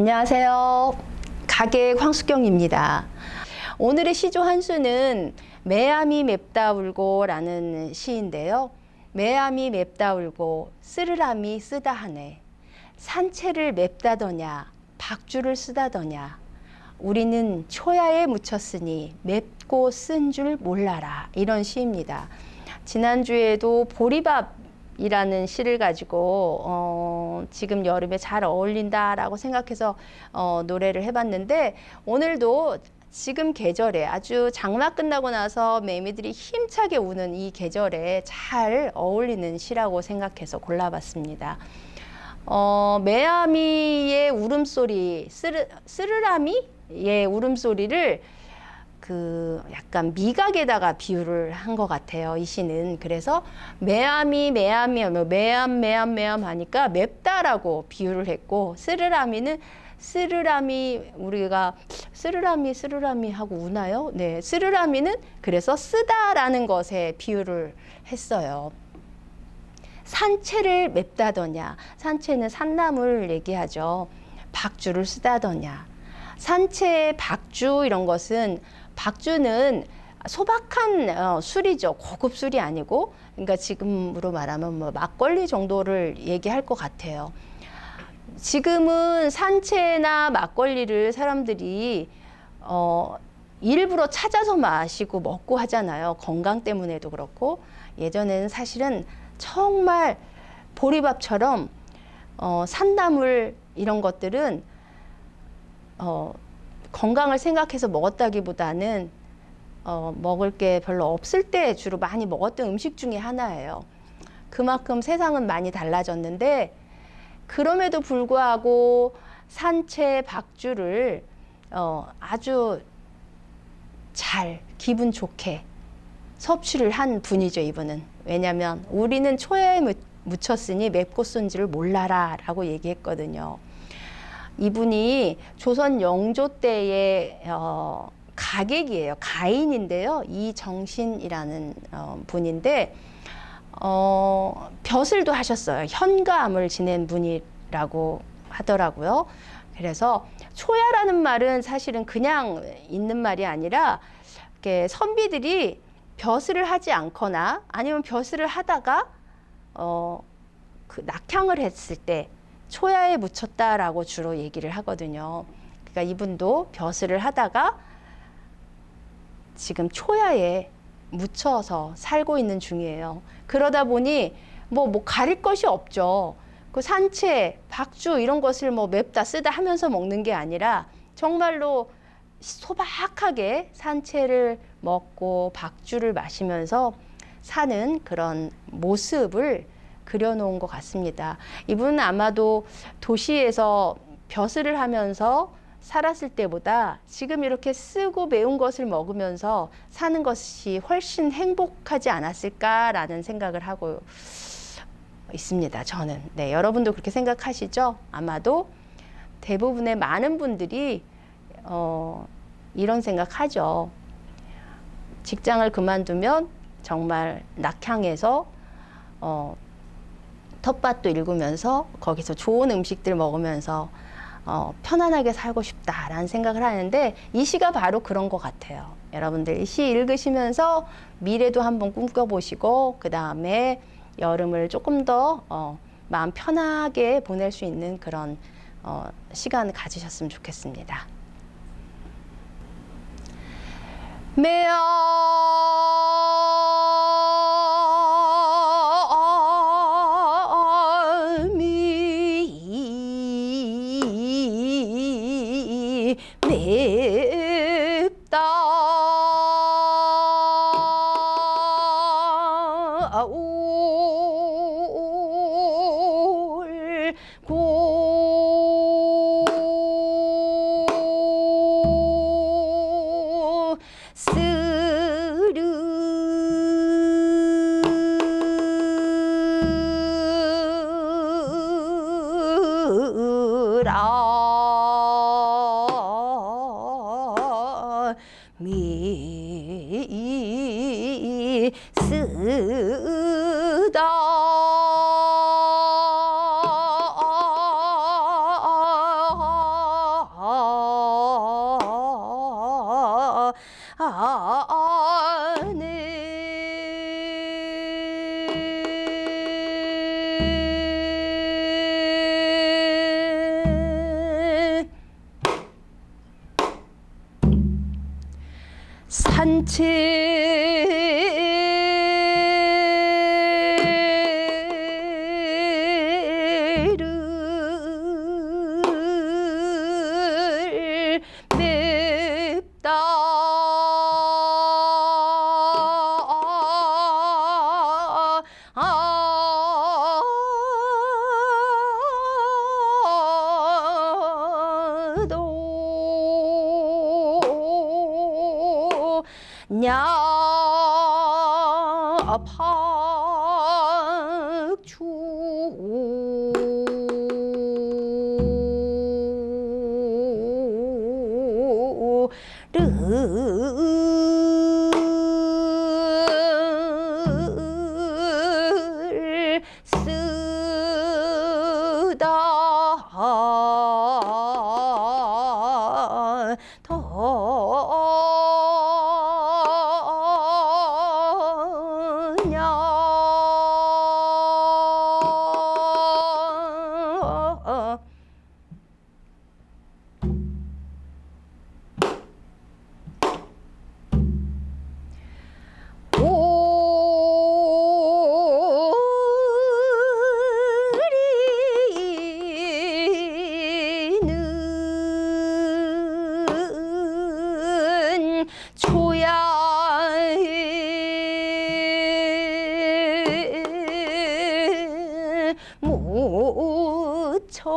안녕하세요. 가게 황수경입니다. 오늘의 시조 한 수는 매암이 맵다 울고 라는 시인데요. 매암이 맵다 울고 쓰르람이 쓰다 하네. 산채를 맵다더냐 박주를 쓰다더냐 우리는 초야에 묻혔으니 맵고 쓴 줄 몰라라 이런 시입니다. 지난주에도 보리밥 이라는 시를 가지고 어, 지금 여름에 잘 어울린다라고 생각해서 어, 노래를 해봤는데 오늘도 지금 계절에 아주 장마 끝나고 나서 매미들이 힘차게 우는 이 계절에 잘 어울리는 시라고 생각해서 골라봤습니다. 어, 매아미의 울음소리, 쓰르, 쓰르라미의 울음소리를 그 약간 미각에다가 비유를 한 것 같아요. 이 시는 그래서 매암이 매암이 뭐 매암 매암 매암 하니까 맵다라고 비유를 했고 쓰르라미는 쓰르라미 우리가 쓰르라미 쓰르라미 하고 우나요? 네, 쓰르라미는 그래서 쓰다라는 것에 비유를 했어요. 산채를 맵다더냐. 산채는 산나물 얘기하죠. 박주를 쓰다더냐. 산채, 박주 이런 것은 박주는 소박한 어, 술이죠. 고급 술이 아니고, 그러니까 지금으로 말하면 뭐 막걸리 정도를 얘기할 것 같아요. 지금은 산채나 막걸리를 사람들이 어, 일부러 찾아서 마시고 먹고 하잖아요. 건강 때문에도 그렇고 예전에는 사실은 정말 보리밥처럼 어, 산나물 이런 것들은 어, 건강을 생각해서 먹었다기보다는 어, 먹을 게 별로 없을 때 주로 많이 먹었던 음식 중에 하나예요. 그만큼 세상은 많이 달라졌는데 그럼에도 불구하고 산채 박주를 어, 아주 잘 기분 좋게 섭취를 한 분이죠 이분은 왜냐하면 우리는 초야에 묻혔으니 맵고 쓴지를 몰라라 라고 얘기했거든요 이분이 조선 영조 때의 어, 가객이에요. 가인인데요. 이정신이라는 어, 분인데 어, 벼슬도 하셨어요. 현감을 지낸 분이라고 하더라고요. 그래서 초야라는 말은 사실은 그냥 있는 말이 아니라 이렇게 선비들이 벼슬을 하지 않거나 아니면 벼슬을 하다가 어, 그 낙향을 했을 때 초야에 묻혔다라고 주로 얘기를 하거든요. 그러니까 이분도 벼슬을 하다가 지금 초야에 묻혀서 살고 있는 중이에요. 그러다 보니 뭐, 뭐 가릴 것이 없죠. 그 산채, 박주 이런 것을 뭐 맵다 쓰다 하면서 먹는 게 아니라 정말로 소박하게 산채를 먹고 박주를 마시면서 사는 그런 모습을 그려놓은 것 같습니다. 이분은 아마도 도시에서 벼슬을 하면서 살았을 때보다 지금 이렇게 쓰고 매운 것을 먹으면서 사는 것이 훨씬 행복하지 않았을까라는 생각을 하고 있습니다. 저는. 네, 여러분도 그렇게 생각하시죠? 아마도 대부분의 많은 분들이 어, 이런 생각하죠. 직장을 그만두면 정말 낙향해서 어, 텃밭도 읽으면서 거기서 좋은 음식들 먹으면서 어, 편안하게 살고 싶다라는 생각을 하는데 이 시가 바로 그런 것 같아요. 여러분들 이 시 읽으시면서 미래도 한번 꿈꿔보시고 그 다음에 여름을 조금 더 어, 마음 편하게 보낼 수 있는 그런 어, 시간을 가지셨으면 좋겠습니다. 매암 맵다 울고 쓰라. 미 쓰다. 산책 아, 네. 도를 무초